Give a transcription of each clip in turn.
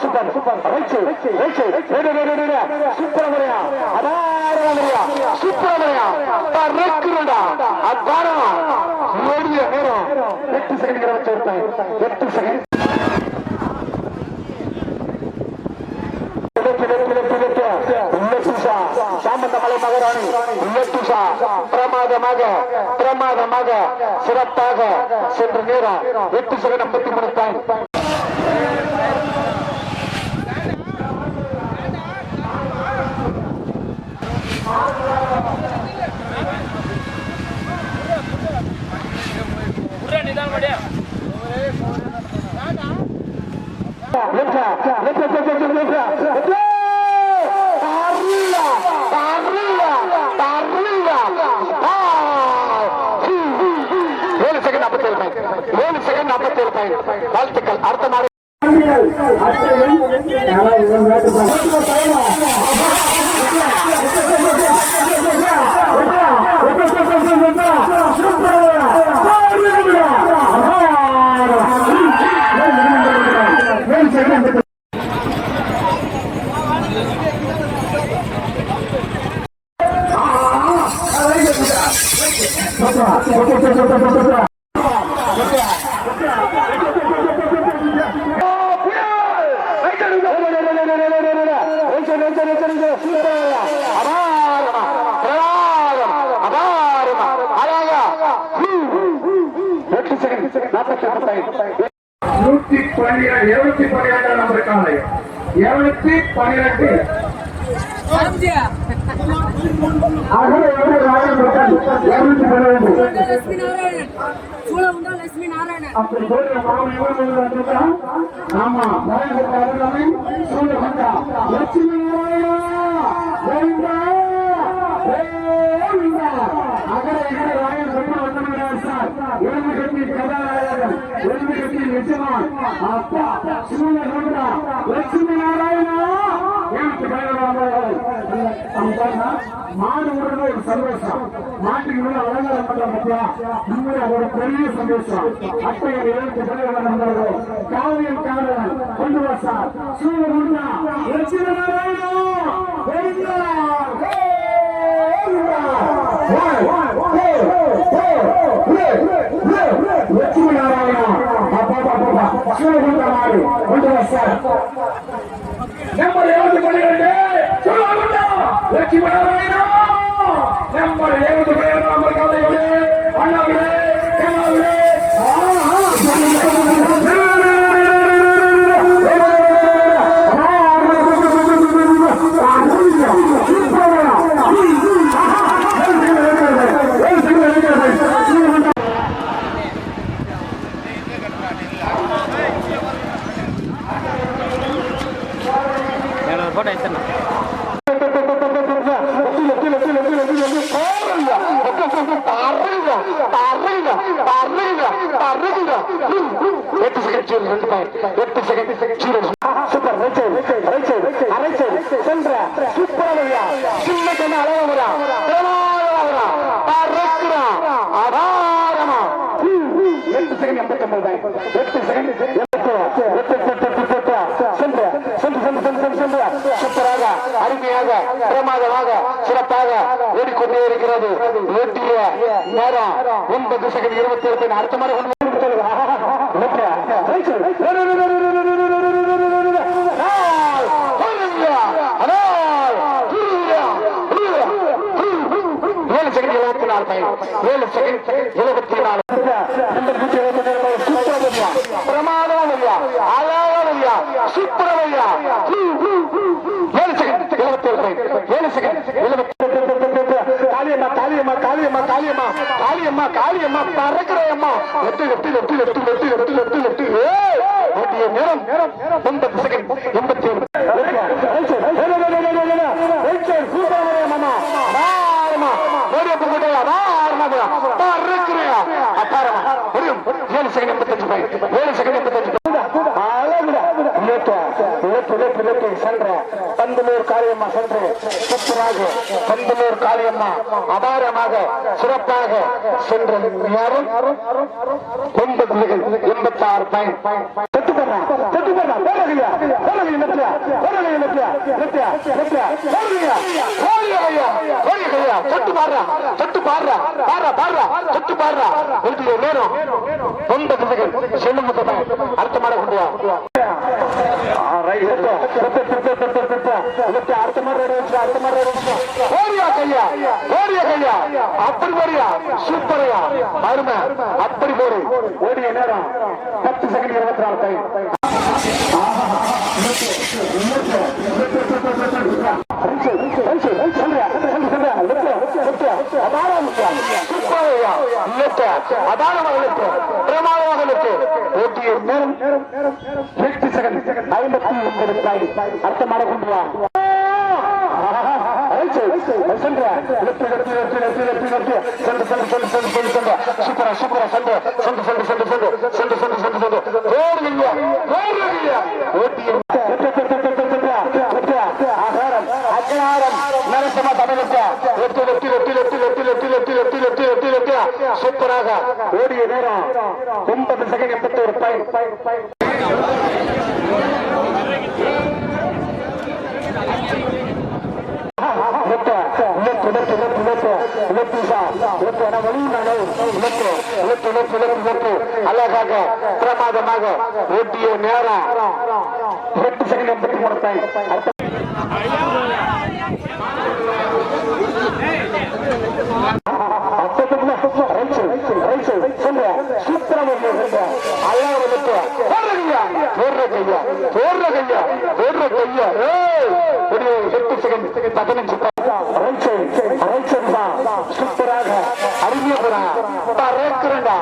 Super super ரைச்சு ரைச்சு ரெடு ரெடு ரெடு சூப்பரமரியா அபாரமரியா சூப்பரமரியா பறக்குறடா அபாரம் ஓடிய second வச்சு செகண்ட் பிரமாதமாக பிரமாதமாக சிறப்பாக சென்ற நேரம் எட்டு செகண்ட் ஐம்பத்தி மூணு பாயிண்ட் Letra, தீர்ப்பேன் வாழ்த்துக்கள். அடுத்த மாதிரி நூத்தி பன்னிரண்டு இருநூத்தி பன்னிரெண்டாம் நம்பர் காலையம் இருநூத்தி பன்னிரெண்டு அப்படி ஆமா எலும்பு அப்பா சூழ லட்சுமி நாராயணா எனக்கு மாடு ஒரு சந்தோஷம் மாட்டுக்கு அலங்காரம் பண்ற பத்தியா உண்மையில ஒரு பெரிய சந்தோஷம் அத்தகைய காவியம் காவலன் கொண்டு வா sir Lakshmi Narayana Chula Gunta Mari, Gunta Vassa. Number 11 for the day, Chula Gunta, let's go, number 11 for the day, photo ಎತ್ತನ எட்டு செகண்ட் ஜீரோ ரெண்டு பாயிண்ட் எட்டு second zero super right side right side அரை side சென்ற super ஐயா சின்ன கண்ணு அழகா பறக்குறான் ஆதாரமா எட்டு செகண்ட் எண்பத்தி ஒன்பது பாயிண்ட் எட்டு ஓடிக்கொண்டே இருக்கிறது ஓட்டிய நேரம் ஒன்பது செகண்ட் இருபத்தி ஏழு அடுத்த மாதிரி ஏழு செகண்ட் எழுபத்தி நாலு ஏழு செகண்ட் எழுபத்தி நாலு. பிரமாதமையா அழகமையா சூப்பரமையா ஏழு செகண்ட் எழுபத்தி ஏழு ஏழு செகண்ட் எட்டு எட்டு எட்டு எட்டு எட்டு எட்டு எட்டு எட்டு லெப்ட் ஓட்டிய நேரம் எண்பது செகண்ட் எண்பத்தி ஏழு செகண்ட் எண்பத்தஞ்சு ஏழு செகண்ட் எண்பத்தஞ்சு சென்ற பந்தலூர் காரியமா சென்று சுத்தராக அம்மா அபாரமாக சிறப்பாக சென்ற யாரும்? ஒன்பது கொண்டு அடுத்த மாதிரி அடுத்த மாதிரி ஓடியா கையா? ஓடியா கையா? அப்படி போறியா? சூப்பரையா அருமை அப்படி போடு. ஓடிய நேரம் பத்து செகண்ட் இருபத்தி நாலு கை அடுத்த மாட கொண்டு வா. சூப்பரா சூப்பரா சண்டை சண்டை சண்டை சண்டை சண்டை சண்டை சண்டை சண்டை சண்டை ஓடுங்க ஓடுங்க ஓட்டிய சூப்பராக. ஓடிய நேரம் ஒன்பது செகண்ட் எண்பத்தி ஒரு பாயிண்ட் அழகாக பிரமாதமாக ஓட்டிய நேரம் எட்டு செகண்ட் எண்பத்தி மூணு பாயிண்ட் ஒரு எட்டு செகண்ட் பதினஞ்சு சூப்பராக அறிவியபுரா பறக்கிறண்டா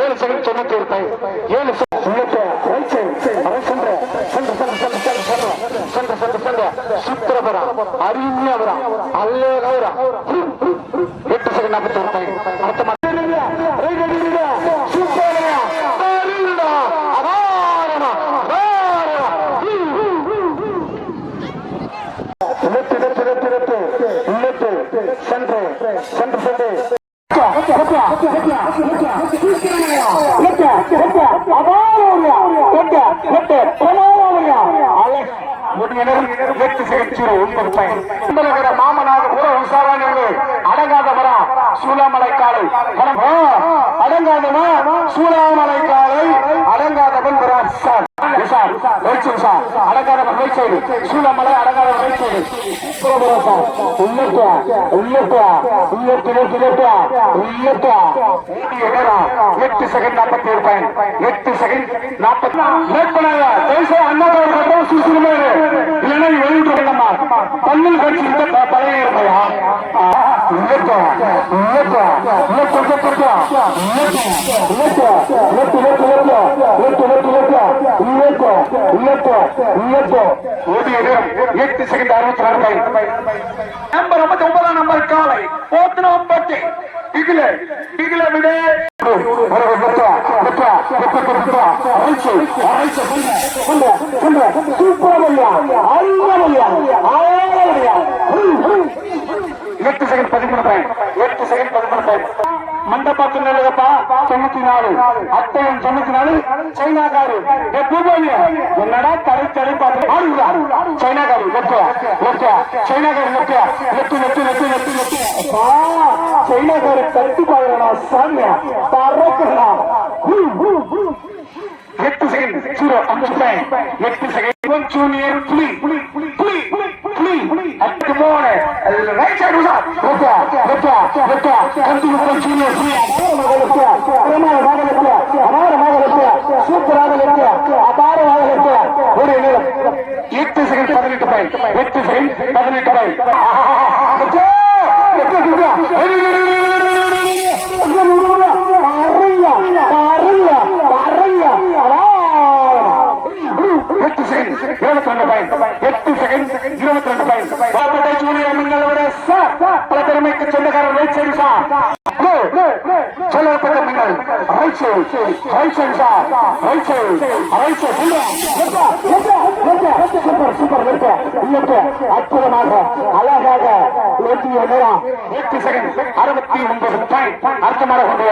ஏழு செகண்ட் தொண்ணூத்தி ஒரு பை ஏழு சுத்திரபுர அருமையா வரா அல்லே எட்டு செகண்ட் நாற்பத்தி ஒரு பை அடுத்த மாமனாக புற விசாரணை அடங்காதவரா சூலாமலை காலை அடங்காதவா சூலாமலை காலை அடங்காதவன் விராட் சார் ரைட் சார் அடங்காதவன் சூலாமலை அடங்காதவன் ரைட் சைடு புறபுறம் சார் உள்ளட்டா எட்டு செகண்ட் நாற்பத்தி ஏழு பாயிண்ட் எட்டு செகண்ட் நாற்பத்தி லேட் பண்ணாங்க தயவுசெய்து அண்ணா கட்டம் சுசுமே இல்லைன்னா வெளியிட்டு விடலாமா பல்லில் கடிச்சு பழைய இருக்கையா உள்ளட்டா உள்ளட்டா உள்ளட்டு உள்ளட்டா உள்ளட்டு உள்ளட்டு உள்ளட்டு உள்ளட்டு உள்ளட்டு உள்ளட்டு உள்ளட்டு உள்ளட்டு எட்டு செகண்ட் அறுபத்தி நாலு நம்பர் ஐம்பத்தி ஒன்பதாம் நம்பர் காலை போத்து போத்தனம்பட்டி இதில் இதில் விட எட்டு செகண்ட் பதிமூணு எட்டு செகண்ட் பதிமூணு பாயிண்ட் மண்டபத்தில் இல்லையப்பா தொண்ணூத்தி நாலு அத்தையன் தொண்ணூத்தி நாலு சைனாக்காரு பூபாலியா என்னடா தடை தடை பார்த்து சைனாக்காரு லெப்டியா லெப்டியா சைனாக்காரு லெப்டியா லெப்டி லெப்டி லெப்டி லெப்டி லெப்டி அப்பா சைனாக்காரு தட்டு பாக்குறா சாமியா பறக்கலாம் எட்டு செகண்ட் ஜீரோ அஞ்சு பாயிண்ட் எட்டு செகண்ட் ஜூனியர் புலி புலி புலி புலி புலி புலி அட்டு மூணு ரைட் சைடு உசா ஓகே ஓகே ஓகே கண்டிப்பா போய் ஜூனியர் புலி பிரமாதமாக இருக்கு அபாரமாக இருக்கு சூப்பராக இருக்கு அபாரமாக இருக்கு ஒரு நிலம் எட்டு செகண்ட் பதினெட்டு பாயிண்ட் எட்டு செகண்ட் பதினெட்டு பாயிண்ட் எட்டு செகண்ட் இருபத்தி ரெண்டு பாயிண்ட் எட்டு செகண்ட் இருபத்தி ரெண்டு பாயிண்ட் பாப்பட்டை ஜூனியர் மின்னலோட சார் பல திறமைக்கு சொந்தக்காரர் ரைட் சைடு சார். சொல்லப்பட்ட மின்னல் right side right side sir. Right side right side. Super super இருக்கு இயற்கை அற்புதமாக அழகாக எட்டு நேரம் எட்டு செகண்ட் அறுபத்தி ஒன்பது பாயிண்ட் அர்த்தமாக கொண்டு